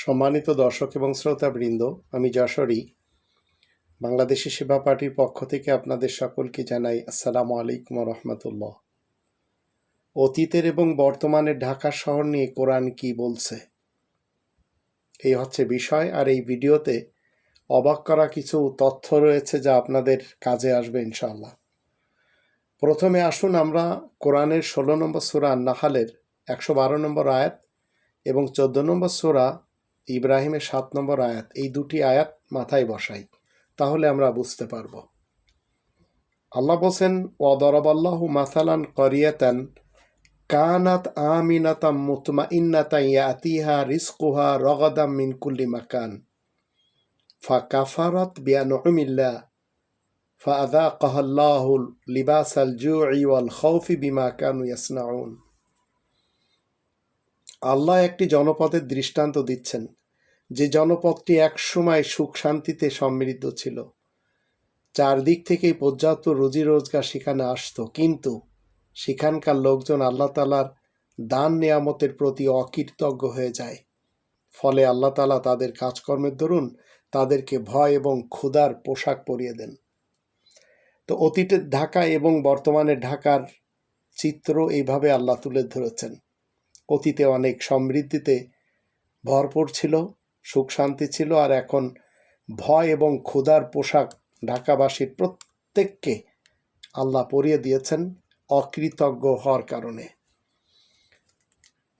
সম্মানিত দর্শক এবং শ্রোতাবৃন্দ, আমি যশোরী। বাংলাদেশি সেবা পার্টির পক্ষ থেকে আপনাদের সকলকে জানাই আসসালামু আলাইকুম রহমতুল্লাহ। অতীতের এবং বর্তমানের ঢাকা শহর নিয়ে কোরআন কি বলছে? এই হচ্ছে বিষয়, আর এই ভিডিওতে অবাক করা কিছু তথ্য রয়েছে যা আপনাদের কাজে আসবে ইনশাল্লাহ প্রথমে আসুন আমরা কোরআনের ষোলো নম্বর সুরা নাহালের একশো বারো নম্বর আয়াত এবং চোদ্দ নম্বর সুরা ইব্রাহিমের সাত নম্বর আয়াত এই দুটি আয়াত মাথায় বসাই তাহলে আমরা বুঝতে পারব আল্লাহ বলছেন ওদরবাল্লাহু মাসালান করিয়াতান কানাত আমিনাতাম মুতমা ইন্নাতা ইয়াতিহা রিস্কুহা রগদাম মিন কুল্লি মাকান ফা কাফারত বিয়ানুমিল্লা فأذاقها الله لباس الجوع والخوف بما كانوا يصنعون আল্লাহ একটি জনপদের দৃষ্টান্ত দিচ্ছেন যে জনপদটি একসময় সুখ শান্তিতে সমৃদ্ধ ছিল। চারদিক থেকেই পর্যাপ্ত রুজি রোজগার সেখানে আসতো, কিন্তু সেখানকার লোকজন আল্লাহ তালার দান নেয়ামতের প্রতি অকৃতজ্ঞ হয়ে যায়। ফলে আল্লাহ তালা তাদের কাজকর্মের দরুন তাদেরকে ভয় এবং ক্ষুধার পোশাক পরিয়ে দেন। তো অতীতের ঢাকা এবং বর্তমানে ঢাকার চিত্র এইভাবে আল্লাহ তুলে ধরেছেন। অতীতে অনেক সমৃদ্ধিতে ভরপুর ছিল সুখ শান্তি ছিল আর এখন ভয় এবং ক্ষুধার পোশাক ঢাকাবাসীর প্রত্যেককে আল্লাহ পরিয়ে দিয়েছেন অকৃতজ্ঞ হওয়ার কারণে।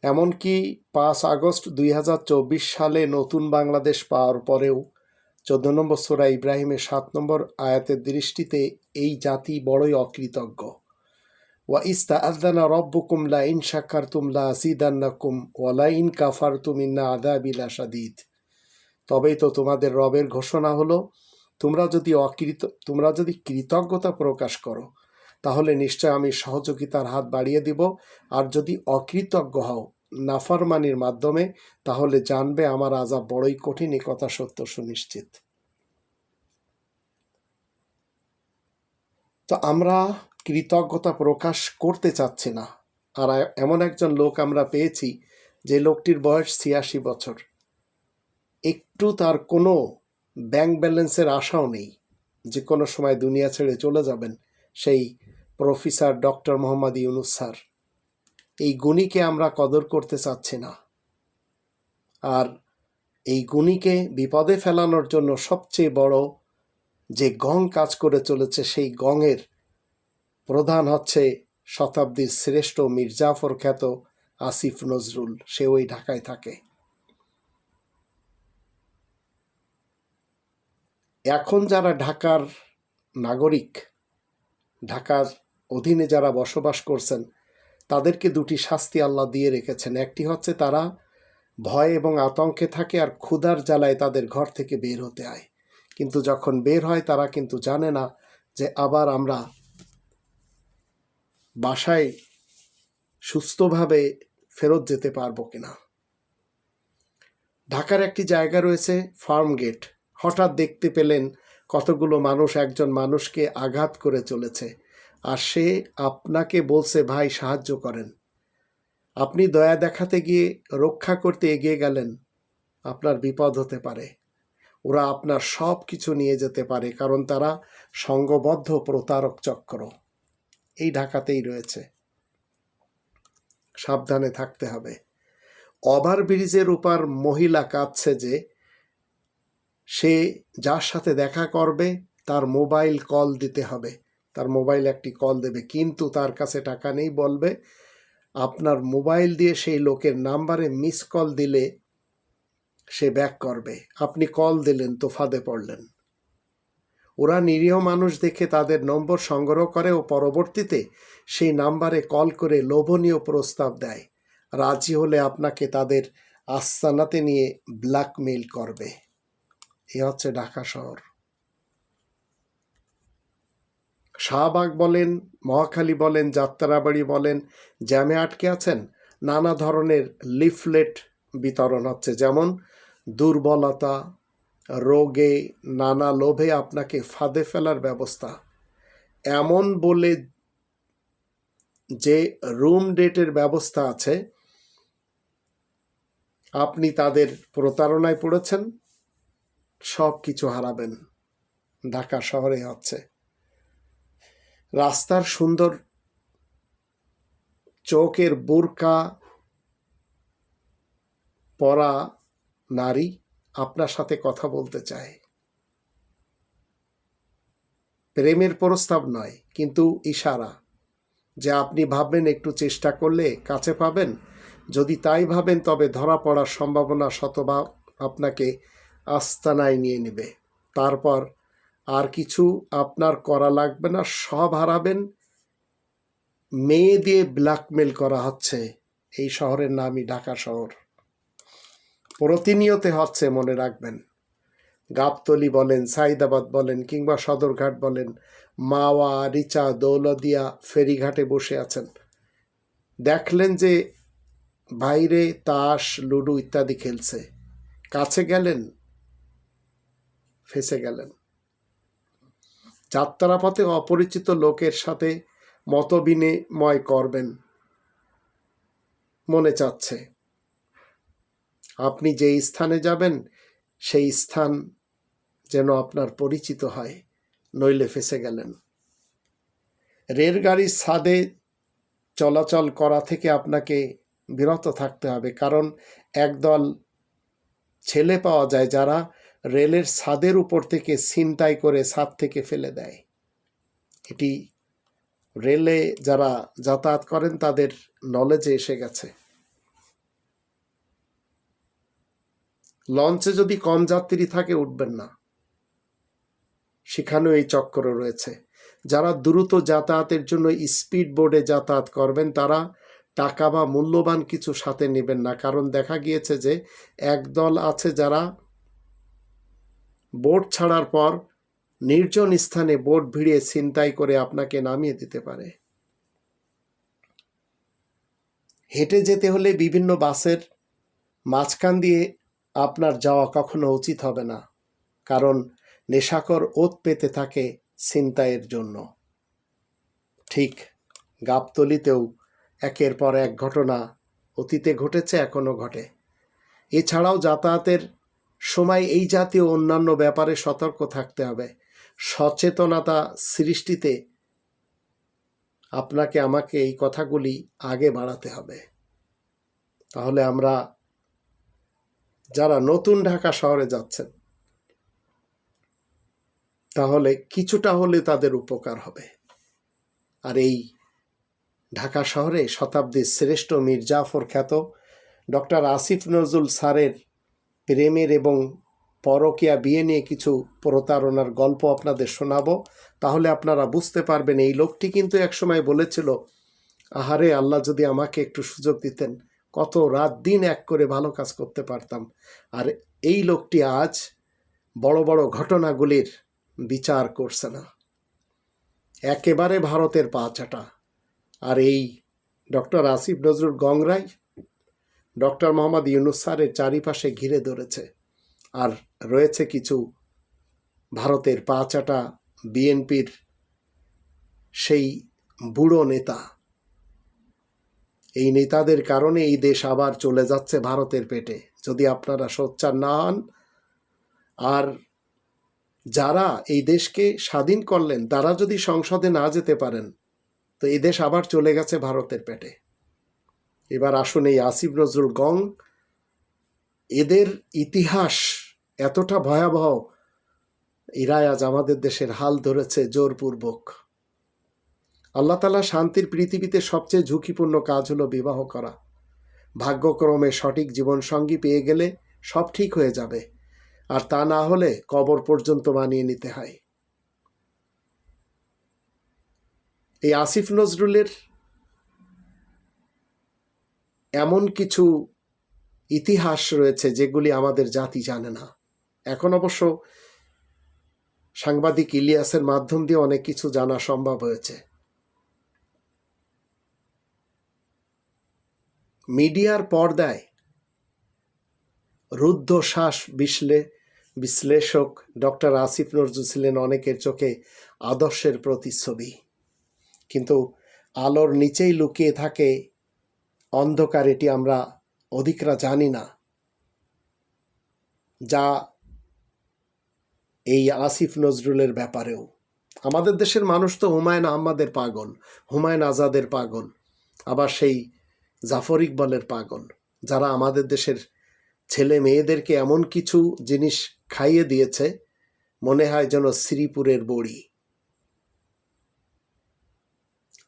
এমনকি পাঁচ আগস্ট দুই হাজার চব্বিশ সালে নতুন বাংলাদেশ পাওয়ার পরেও চোদ্দ নম্বর সোরা ইব্রাহিমের সাত নম্বর আয়াতের দৃষ্টিতে এই জাতি বড়ই অকৃতজ্ঞ। ওয়া ইস্তা আদানা রব্বুকুম লা ইন শাকারতুম লা আসিদান্নাকুম ওয়া লা ইন কাফারতুম ইন্না আদাবিল আশাদিদ তবেই তো তোমাদের রবের ঘোষণা হলো, তোমরা যদি অকৃত, তোমরা যদি কৃতজ্ঞতা প্রকাশ করো, তাহলে নিশ্চয় আমি সহযোগিতার হাত বাড়িয়ে দিব। আর যদি অকৃতজ্ঞ হও নাফরমানির মাধ্যমে, তাহলে জানবে আমার আজাব বড়ই কঠিন, এ কথা সত্য সুনিশ্চিত। তো আমরা কৃতজ্ঞতা প্রকাশ করতে চাচ্ছি না। আর এমন একজন লোক আমরা পেয়েছি, যে লোকটির বয়স ছিয়াশি বছর। একটু তার কোনো ব্যাংক ব্যালেন্সের আশাও নেই। যে কোনো সময় দুনিয়া ছেড়ে চলে যাবেন সেই professor doctor Mohammad Yunus sir. এই গুণীকে আমরা কদর করতে চাচ্ছি না। আর এই গুণীকে বিপদে ফেলানোর জন্য সবচেয়ে বড় যে গং কাজ করে চলেছে, সেই গঙের প্রধান হচ্ছে শতাব্দীর শ্রেষ্ঠ মির্জাফর খ্যাত আসিফ নজরুল। সে ওই ঢাকায় থাকে। এখন যারা ঢাকার নাগরিক, ঢাকার অধীনে যারা বসবাস করছেন, তাদেরকে দুটি শাস্তি আল্লাহ দিয়ে রেখেছেন। একটি হচ্ছে তারা ভয় এবং আতঙ্কে থাকে আর ক্ষুধার জ্বালায় তাদের ঘর থেকে বের হতে হয় কিন্তু যখন বের হয়, তারা কিন্তু জানে না যে আবার আমরা বাসায় সুস্থভাবে ফেরত যেতে পারব কিনা। ঢাকার একটি জায়গা রয়েছে ফার্ম গেট হঠাৎ দেখতে পেলেন কতগুলো মানুষ একজন মানুষকে আঘাত করে চলেছে। আর সে আপনাকে বলছে, ভাই, সাহায্য করেন। আপনি দয়া দেখাতে গিয়ে রক্ষা করতে এগিয়ে গেলেন। আপনার বিপদ হতে পারে। ওরা আপনার সব কিছু নিয়ে যেতে পারে, কারণ তারা সঙ্গবদ্ধ প্রতারক চক্র। এই ঢাকাতেই রয়েছে। সাবধানে থাকতে হবে। ওভার ব্রিজের উপর মহিলা কাঁদছে যে সে যার সাথে দেখা করবে, তার মোবাইল কল দিতে হবে। তার মোবাইল একটি কল দেবে, কিন্তু তার কাছে টাকা নেই বলবে, আপনার মোবাইল দিয়ে সেই লোকের নাম্বারে মিস কল দিলে সে ব্যাক করবে। আপনি কল দিলেন তো ফাঁদে পড়লেন। ওরা নিরীহ মানুষ দেখে তাদের নম্বর সংগ্রহ করে ও পরবর্তীতে সেই নাম্বারে কল করে লোভনীয় প্রস্তাব দেয়। রাজি হলে আপনাকে তাদের আস্তানাতে নিয়ে ব্ল্যাকমেইল করবে। এ হচ্ছে ঢাকা শহর। শাহবাগ বলেন, মহাখালী বলেন, যাত্রাবাড়ি বলেন, জ্যামে আটকে আছেন, নানা ধরনের লিফলেট বিতরণ হচ্ছে। যেমন, দুর্বলতা, রোগে, নানা লোভে আপনাকে ফাঁদে ফেলার ব্যবস্থা। এমন বলে যে রুম ডেটের ব্যবস্থা আছে, আপনি তাদের প্রতারণায় পড়েছেন। সব কিছু হারাবেন। ঢাকা শহরে হচ্ছে। রাস্তার সুন্দর চোখের বোরকা পরা নারী আপনার সাথে কথা বলতে চায়। প্রেমের প্রস্তাব নয়, কিন্তু ইশারা। যে আপনি ভাববেন একটু চেষ্টা করলে কাছে পাবেন, যদি তাই ভাবেন তবে ধরা পড়ার সম্ভাবনা শতভাগ আপনাকে আস্তানায় নিয়ে নেবে। তারপর আর কিছু আপনার করা লাগবে না, সব হারাবেন। মেয়ে দিয়ে ব্ল্যাকমেল করা হচ্ছে। এই শহরের নামই ঢাকা শহর। প্রতিনিয়তে হচ্ছে, মনে রাখবেন। গাবতলি বলেন, সাইদাবাদ বলেন, কিংবা সদরঘাট বলেন, মাওয়া, রিচা, দৌলদিয়া ফেরিঘাটে বসে আছেন। দেখলেন যে বাইরে তাস, লুডু ইত্যাদি খেলছে। কাছে গেলেন ফেসে গেলেন। যাত্রাপথে অপরিচিত লোকের সাথে মতবিনিময় করবেন মনে চাচ্ছে। আপনি যে স্থানে যাবেন, সেই স্থান যেন আপনার পরিচিত হয়, নইলে ফেসে গেলেন। রেলগাড়ির ছাদে চলাচল করা থেকে আপনাকে বিরত থাকতে হবে, কারণ একদল ছেলে পাওয়া যায় যারা রেলের ছাদের উপর থেকে ছিনতাই করে ছাদ থেকে ফেলে দেয়। এটি রেলে যারা যাতায়াত করেন, তাদের নলেজে এসে গেছে। লঞ্চে যদি কম যাত্রী থাকে, উঠবেন না। সেখানেও এই চক্র রয়েছে। যারা দ্রুত যাতায়াতের জন্য স্পিড বোর্ডে যাতায়াত করবেন, তারা টাকা বা মূল্যবান কিছু সাথে নেবেন না। কারণ দেখা গিয়েছে যে, একদল আছে যারা বোট ছাড়ার পর নির্জন স্থানে বোট ভিড়িয়ে ছিনতাই করে আপনাকে নামিয়ে দিতে পারে। হেঁটে যেতে হলে বিভিন্ন বাসের মাঝখান দিয়ে আপনার যাওয়া কখনো উচিত হবে না, কারণ নেশাকর ওত পেতে থাকে ছিনতাইয়ের জন্য। ঠিক গাবতলিতেও একের পর এক ঘটনা অতীতে ঘটেছে এখনও ঘটে। এছাড়াও যাতায়াতের সময় এই জাতীয় অন্যান্য ব্যাপারে সতর্ক থাকতে হবে। সচেতনতা সৃষ্টিতে আপনাকে, আমাকে এই কথাগুলি আগে বাড়াতে হবে। তাহলে আমরা যারা নতুন ঢাকা শহরে যাচ্ছেন, তাহলে কিছুটা হলে তাদের উপকার হবে। আর এই ঢাকা শহরে শতাব্দীর শ্রেষ্ঠ মীর জাফর খ্যাত ডক্টর আসিফ নজরুল স্যারের প্রেমের এবং পরকিয়া বিয়ে নিয়ে কিছু প্রতারণার গল্প আপনাদের শোনাবো। তাহলে আপনারা বুঝতে পারবেন, এই লোকটি কিন্তু একসময় বলেছিল, আহারে আল্লাহ যদি আমাকে একটু সুযোগ দিতেন, কত রাত দিন এক করে ভালো কাজ করতে পারতাম। আর এই লোকটি আজ বড় বড় ঘটনাগুলির বিচার করছে না। একেবারে ভারতের পা চাটা। আর এই ডক্টর আসিফ নজরুল গংরাই ডক্টর মোহাম্মদ ইউনুস স্যারের চারিপাশে ঘিরে ধরেছে। আর রয়েছে কিছু ভারতের পা চাটা বিএনপির সেই বুড়ো নেতা। এই নেতাদের কারণে এই দেশ আবার চলে যাচ্ছে ভারতের পেটে। যদি আপনারা সোচ্চার না হন, আর যারা এই দেশকে স্বাধীন করলেন, তারা যদি সংসদে না যেতে পারেন, তো এই দেশ আবার চলে গেছে ভারতের পেটে। এবার আসুন এই আসিফ নজরুল গং। এদের ইতিহাস এতটা ভয়াবহ, এরাই আজ আমাদের দেশের হাল ধরেছে জোরপূর্বক। আল্লাহ তালা শান্তির পৃথিবীতে সবচেয়ে ঝুঁকিপূর্ণ কাজ হলো বিবাহ করা। ভাগ্যক্রমে সঠিক জীবনসঙ্গী পেয়ে গেলে সব ঠিক হয়ে যাবে, আর তা না হলে কবর পর্যন্ত মানিয়ে নিতে হয়। এই আসিফ নজরুলের এমন কিছু ইতিহাস রয়েছে যেগুলি আমাদের জাতি জানে না। এখন অবশ্য সাংবাদিক ইলিয়াসের মাধ্যম দিয়ে অনেক কিছু জানা সম্ভব হয়েছে। মিডিয়ার পর্দায় রুদ্ধশ্বাস বিশ্লে, বিশ্লেষক ডক্টর আসিফ নজরুল ছিলেন অনেকের চোখে আদর্শের প্রতিচ্ছবি। কিন্তু আলোর নিচেই লুকিয়ে থাকে অন্ধকার এটি আমরা অধিকরা জানি না, যা এই আসিফ নজরুলের ব্যাপারেও। আমাদের দেশের মানুষ তো হুমায়ুন আহমদের পাগল, হুমায়ুন আজাদের পাগল, আবার সেই জাফর ইকবালের পাগল, যারা আমাদের দেশের ছেলে মেয়েদেরকে এমন কিছু জিনিস খাইয়ে দিয়েছে, মনে হয় যেন শ্রীপুরের বড়ি।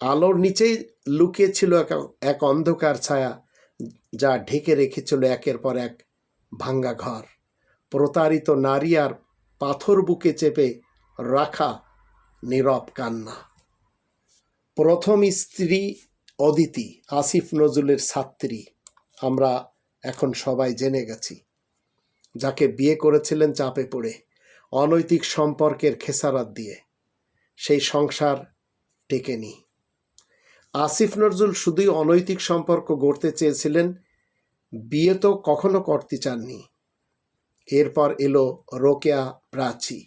আলোর নিচেই লুকিয়ে ছিল এক অন্ধকার ছায়া যা ঢেকে রেখেছিল একের পর এক ভাঙ্গা ঘর। প্রতারিত নারী আর পাথর বুকে চেপে রাখা নীরব কান্না। প্রথম স্ত্রী অদিতি, আসিফ নজরুলের ছাত্রী। আমরা এখন সবাই জেনে গেছি। যাকে বিয়ে করেছিলেন চাপে পড়ে, অনৈতিক সম্পর্কের খেসারাত দিয়ে। সেই সংসার টেকেনি। আসিফ নজরুল শুধুই অনৈতিক সম্পর্ক গড়তে চেয়েছিলেন, বিয়ে তো কখনো করতে চাননি। এরপর এলো রোকেয়া প্রাচী,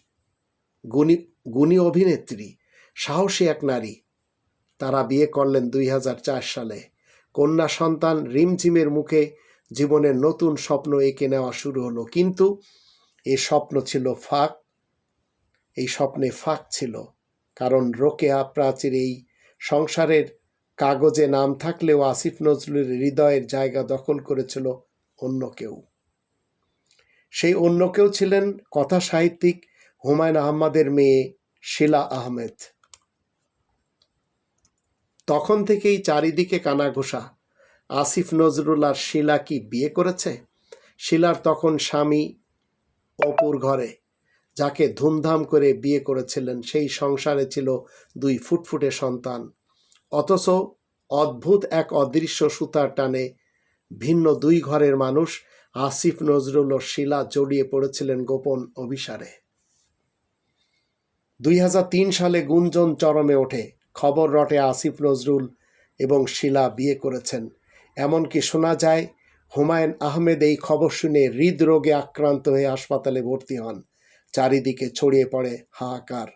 গুণী গুণী অভিনেত্রী, সাহসী এক নারী। তারা বিয়ে করলেন দুই হাজার চার সালে। কন্যা সন্তান রিমঝিমের মুখে জীবনের নতুন স্বপ্ন এঁকে নেওয়া শুরু হলো। কিন্তু এই স্বপ্ন ছিল ফাঁক, এই স্বপ্নে ফাঁক ছিল, কারণ রোকেয়া প্রাচীর এই সংসারের কাগজে নাম থাকলেও আসিফ নজরুলের হৃদয়ের জায়গা দখল করেছিল অন্য কেউ। সেই অন্য কেউ ছিলেন কথা সাহিত্যিক হুমায়ুন আহমদের মেয়ে শিলা আহমেদ। তখন থেকেই চারিদিকে কানাঘোষা। আসিফ নজরুল আর শিলা কি বিয়ে করেছে? শিলার তখন স্বামী অপুর ঘরে, যাকে ধুমধাম করে বিয়ে করেছিলেন। সেই সংসারে ছিল দুই ফুটফুটে সন্তান। অথচ অদ্ভুত এক অদৃশ্য সুতার টানে ভিন্ন দুই ঘরের মানুষ আসিফ নজরুল ও শিলা জড়িয়ে পড়েছিলেন গোপন অভিসারে। দুই হাজার তিন সালে গুঞ্জন চরমে ওঠে। খবর রটে আসিফ নজরুল এবং শিলা বিয়ে করেছেন। এমনকি শোনা যায়, হুমায়ুন আহমেদ এই খবর শুনে হৃদরোগে আক্রান্ত হয়ে হাসপাতালে ভর্তি হন। চারিদিকে ছড়িয়ে পড়ে হাহাকার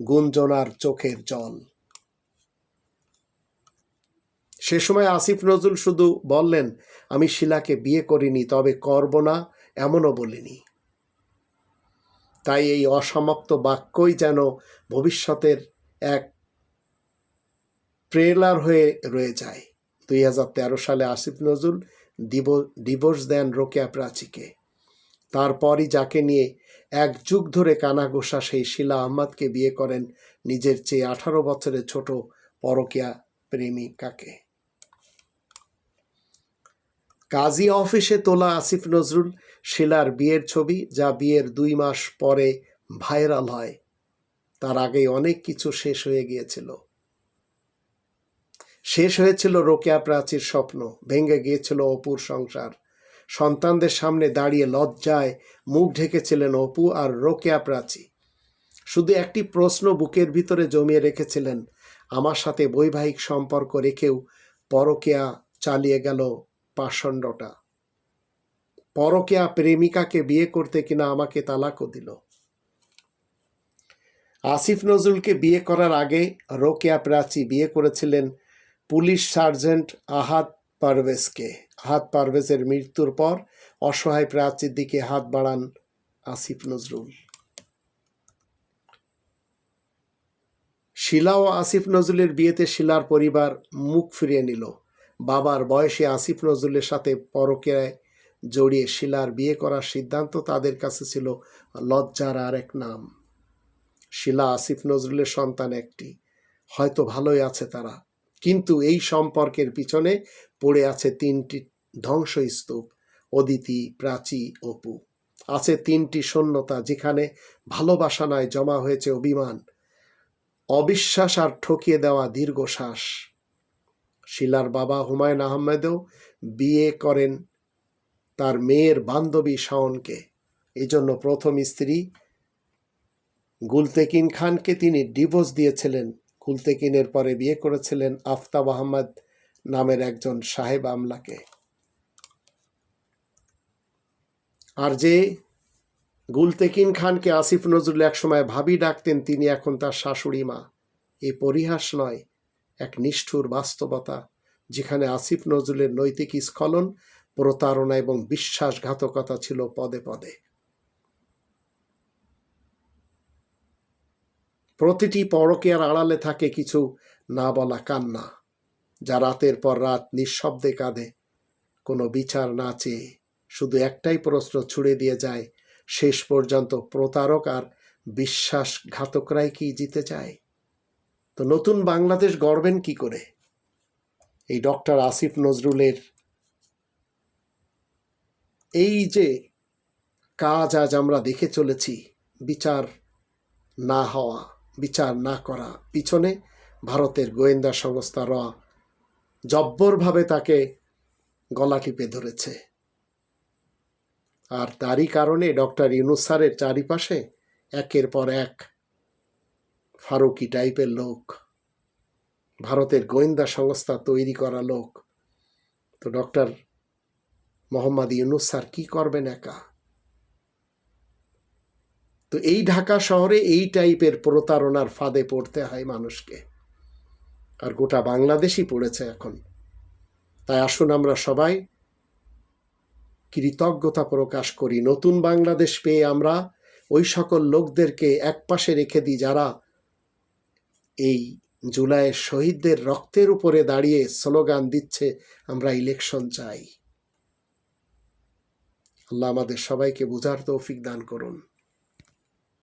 গুঞ্জনার চোখের জল। সে সময় আসিফ নজরুল শুধু বললেন, আমি শিলাকে বিয়ে করিনি, তবে করব না, এমনও বলিনি। তাই এই অসমাপ্ত বাক্যই যেন ভবিষ্যতের এক ট্রেলার হয়ে রয়ে যায়। দুই হাজার তেরো সালে আসিফ নজরুল ডিভোর্স দেন রোকেয়া প্রাচীকে। তারপরই যাকে নিয়ে এক যুগ ধরে কানাঘোষা, সেই শিলা আহমদকে বিয়ে করেন নিজের চেয়ে আঠারো বছরের ছোট পরকিয়া প্রেমিকাকে। কাজী অফিসে তোলা আসিফ নজরুল শিলার বিয়ের ছবি, যা বিয়ের দুই মাস পরে ভাইরাল হয়। তার আগেই অনেক কিছু শেষ হয়ে গিয়েছিল। শেষ হয়েছিল রোকেয়া প্রাচীর স্বপ্ন, ভেঙে গিয়েছিল অপুর সংসার। সন্তানদের সামনে দাঁড়িয়ে লজ্জায় মুখ ঢেকেছিলেন অপু আর রোকেয়া প্রাচী। শুধু একটি প্রশ্ন বুকের ভিতরে জমিয়ে রেখেছিলেন, আমার সাথে বৈবাহিক সম্পর্ক রেখেও পরকেয়া চালিয়ে গেল পাষণ্ডটা পরকেয়া প্রেমিকাকে বিয়ে করতে কিনা আমাকে তালাকও দিল। আসিফ নজরুলকে বিয়ে করার আগে রোকেয়া প্রাচী বিয়ে করেছিলেন পুলিশ সার্জেন্ট আহাদ পারভেজকে। আহাদ পারভেজের মৃত্যুর পর অসহায় প্রাচীর দিকে হাত বাড়ান আসিফ নজরুল। শিলা ও আসিফ নজরুলের বিয়েতে শিলার পরিবার মুখ ফিরিয়ে নিল। বাবার বয়সে আসিফ নজরুলের সাথে পরকেয়ায় জড়িয়ে শিলার বিয়ে করার সিদ্ধান্ত তাদের কাছে ছিল লজ্জার আর এক নাম। শিলা, আসিফ নজরুলের সন্তান একটি। হয়তো ভালোই আছে তারা। কিন্তু এই সম্পর্কের পিছনে পড়ে আছে তিনটি ধ্বংসস্তূপ, অদিতি, প্রাচী, অপু। আছে তিনটি শূন্যতা যেখানে ভালোবাসা নয়, জমা হয়েছে অভিমান, অবিশ্বাস আর ঠকিয়ে দেওয়া দীর্ঘশ্বাস। শিলার বাবা হুমায়ুন আহমেদও বিয়ে করেন তার মেয়ের বান্ধবী শাওনকে। এই জন্য প্রথম স্ত্রী গুলতেকিন খানকে তিনি ডিভোর্স দিয়েছিলেন। গুলতেকিনের পরে বিয়ে করেছিলেন আফতাব আহমদ নামের একজন সাহেব আমলাকে। আর যে গুলতেকিন খানকে আসিফ নজরুল একসময় ভাবি ডাকতেন, তিনি এখন তার শাশুড়ি মা। এ পরিহাস নয় এক নিষ্ঠুর বাস্তবতা, যেখানে আসিফ নজরুলের নৈতিক স্খলন, প্রতারণা এবং বিশ্বাসঘাতকতা ছিল পদে পদে। প্রতিটি পরকীয়ার আড়ালে থাকে কিছু না বলা কান্না, যা রাতের পর রাত নিঃশব্দে কাঁদে। কোনো বিচার না চেয়ে শুধু একটাই প্রশ্ন ছুড়ে দিয়ে যায়, শেষ পর্যন্ত প্রতারক আর বিশ্বাসঘাতকরাই কি জিতে যায়? তো নতুন বাংলাদেশ গড়বেন কি করে? এই ডক্টর আসিফ নজরুলের এই যে কাজ আজ আমরা দেখে চলেছি, বিচার না হওয়া, বিচার না করা পিছনে ভারতের গোয়েন্দা সংস্থা র জব্বরভাবে তাকে গলা টিপে ধরেছে। আর তারই কারণে ডক্টর ইউনুসারের চারিপাশে একের পর এক ফারুকি টাইপের লোক, ভারতের গোয়েন্দা সংস্থা তৈরি করা লোক। তো ডক্টর মোহাম্মদ ইউনুস স্যার কি করবেন একা? তো এই ঢাকা শহরে এই টাইপের প্রতারণার ফাঁদে পড়তে হয় মানুষকে। আর গোটা বাংলাদেশই পড়েছে এখন। তাই আসুন আমরা সবাই কৃতজ্ঞতা প্রকাশ করি। নতুন বাংলাদেশ পেয়ে আমরা ওই সকল লোকদেরকে একপাশে রেখে দিই যারা এই জুলাই শহীদদের রক্তের উপরে দাঁড়িয়ে স্লোগান দিচ্ছে, আমরা ইলেকশন চাই। আল্লাহ আমাদের সবাইকে বুঝার তৌফিক দান করুন।